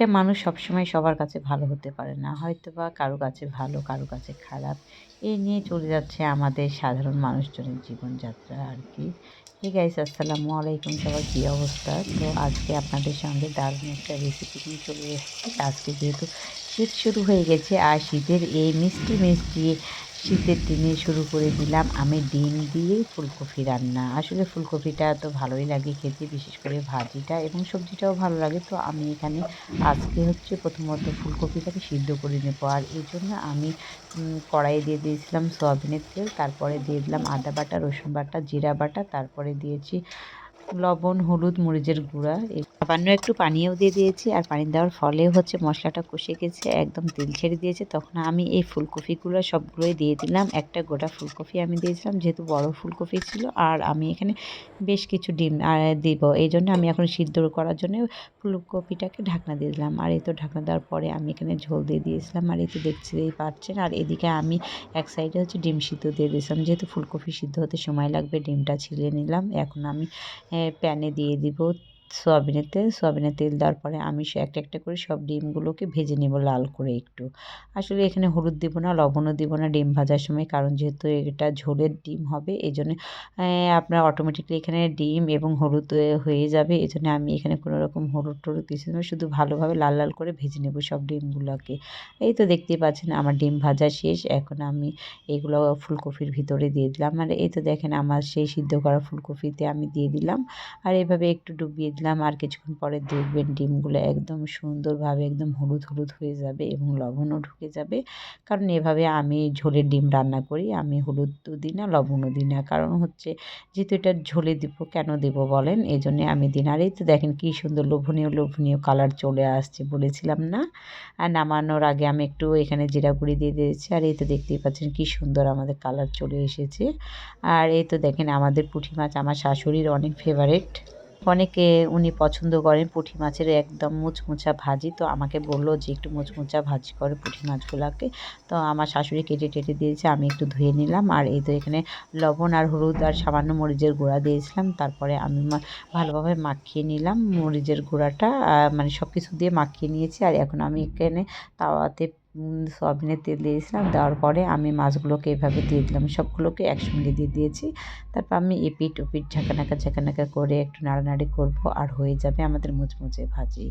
একটা মানুষ সবসময় সবার কাছে ভালো হতে পারে না। হয়তো বা কারও কাছে ভালো, কারও কাছে খারাপ। এই নিয়ে চলে যাচ্ছে আমাদের সাধারণ মানুষজনের জীবনযাত্রা আর কি হে গাইস আসসালামু আলাইকুম সবার কী অবস্থা? তো আজকে আপনাদের সঙ্গে দারুণ একটা রেসিপি নিয়ে চলে এসেছি। আজকে যেহেতু শীত শুরু হয়ে গেছে, আর শীতের এই মিষ্টি মিষ্টি শীতের দিনে শুরু করে দিলাম আমি ডিম দিয়ে ফুলকপি রান্না। আসলে ফুলকপিটা তো ভালোই লাগে খেতে, বিশেষ করে ভাজিটা এবং সবজিটাও ভালো লাগে। তো আমি এখানে আজকে হচ্ছে প্রথমত ফুলকপিটাকে সিদ্ধ করে নেব। আর এই জন্য আমি কড়াইয়ে দিয়ে দিয়েছিলাম সয়াবিনের তেল, তারপরে দিয়ে দিলাম আদা বাটা, রসুন বাটা, জিরা বাটা, তারপরে দিয়েছি লবণ, হলুদ, মরিচের গুঁড়া। সামান্য একটু পানিও দিয়ে দিয়েছি, আর পানি দেওয়ার ফলে হচ্ছে মশলাটা কষে গেছে, একদম তেল ছেড়ে দিয়েছে। তখন আমি এই ফুলকপিগুলো সবগুলোই দিয়ে দিলাম। একটা গোটা ফুলকপি আমি দিয়েছিলাম, যেহেতু বড় ফুলকপি ছিল, আর আমি এখানে বেশ কিছু ডিম দিব। এই জন্য আমি এখন সিদ্ধ করার জন্য ফুলকপিটাকে ঢাকনা দিয়ে দিলাম। আর এই তো ঢাকনা দেওয়ার পরে আমি এখানে ঝোল দিয়ে দিয়েছিলাম। আর এই তো দেখতেই পাচ্ছেন, আর এদিকে আমি এক সাইডে হচ্ছে ডিম সিদ্ধ দিয়ে দিয়েছিলাম। যেহেতু ফুলকপি সিদ্ধ হতে সময় লাগবে, ডিমটা ছিলে নিলাম। এখন আমি প্যানে দিয়ে দিব। সয়াবিনের তেল সয়াবিনের তেল দেওয়ার পরে আমি একটা একটা করে সব ডিমগুলোকে ভেজে নেব লাল করে একটু। আসলে এখানে হলুদ দেবো না, লবণও দেবো না, ডিম ভাজার সময়, কারণ যেহেতু এটা ঝোলের ডিম হবে এই জন্য আপনার অটোমেটিকলি এখানে ডিম এবং হলুদ হয়ে যাবে এই জন্য আমি এখানে কোনো রকম হলুদ টলুদ কিছু না, শুধু ভালোভাবে লাল লাল করে ভেজে নেব সব ডিমগুলোকে। এই তো দেখতেই পাচ্ছেন আমার ডিম ভাজা শেষ, এখন আমি এগুলো ফুলকপির ভিতরে দিয়ে দিলাম। আর এই তো দেখেন আমার সেই সিদ্ধ করা ফুলকপিতে আমি দিয়ে দিলাম। আর এভাবে একটু ডুবিয়ে দিলাম আর কিছুক্ষণ পরে দেখবেন ডিমগুলো একদম সুন্দরভাবে একদম হলুদ হলুদ হয়ে যাবে এবং লবণও ঢুকে যাবে। কারণ এভাবে আমি ঝোলের ডিম রান্না করি, আমি হলুদ হলুদও দিই না, লবণও দিই না। কারণ হচ্ছে যেহেতু এটা ঝোলে দিব, কেন দেব বলেন? এই জন্যে আমি দিন আর এই তো দেখেন কী সুন্দর লোভনীয় লোভনীয় কালার চলে আসছে বলেছিলাম না? আর নামানোর আগে আমি একটু এখানে জিরা গুঁড়ি দিয়ে দিয়েছি। আর এই তো দেখতেই পাচ্ছেন কী সুন্দর আমাদের কালার চলে এসেছে। আর এই তো দেখেন আমাদের পুঁটি মাছ আমার শাশুড়ির অনেক ফেভারেট অনেকে উনি পছন্দ করেন পুঁটি মাছের একদম মুচমুচা ভাজি। তো আমাকে বলল যে, একটু মুচমুচা ভাজি করে পুঁটি মাছগুলোকে। তো আমার শাশুড়ি কেটে টেটে দিয়েছে, আমি একটু ধুয়ে নিলাম। আর এই তো এখানে লবণ আর হলুদ আর সামান্য মরিচের গুঁড়া দিয়েছিলাম। তারপরে আমি ভালোভাবে মাখিয়ে নিলাম মরিচের গুঁড়াটা। মানে সব কিছু দিয়ে মাখিয়ে নিয়েছি। আর এখন আমি এখানে তাওয়াতে সয়াবিনের তেল দিয়েছিলাম। দেওয়ার পরে আমি মাছগুলোকে এভাবে দিয়ে দিলাম। সবগুলোকে একসঙ্গে দিয়ে দিয়েছি। তারপর আমি এপিট ওপিট ঝাঁকানাকা ঝাঁকানাকা করে একটু নাড়ানাড়ি করব আর হয়ে যাবে আমাদের মুচমুচে ভাজি।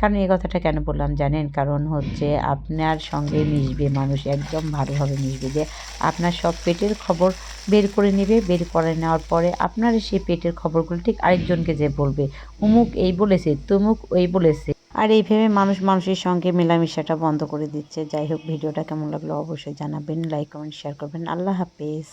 কারণ এই কথাটা কেন বললাম জানেন? কারণ হচ্ছে আপনার সঙ্গে মিশবে মানুষ, একদম ভালোভাবে মিশবে যে আপনার সব পেটের খবর বের করে নেবে। বের করে নেওয়ার পরে আপনার সেই পেটের খবরগুলো ঠিক আরেকজনকে যে বলবে, উমুক এই বলেছে, তুমুক ওই বলেছে। আর এইভাবে মানুষ মানুষের সঙ্গে মেলামেশাটা বন্ধ করে দিচ্ছে। যাই হোক, ভিডিওটা কেমন লাগল অবশ্যই জানাবেন লাইক কমেন্ট শেয়ার করবেন। আল্লাহ হাফেজ।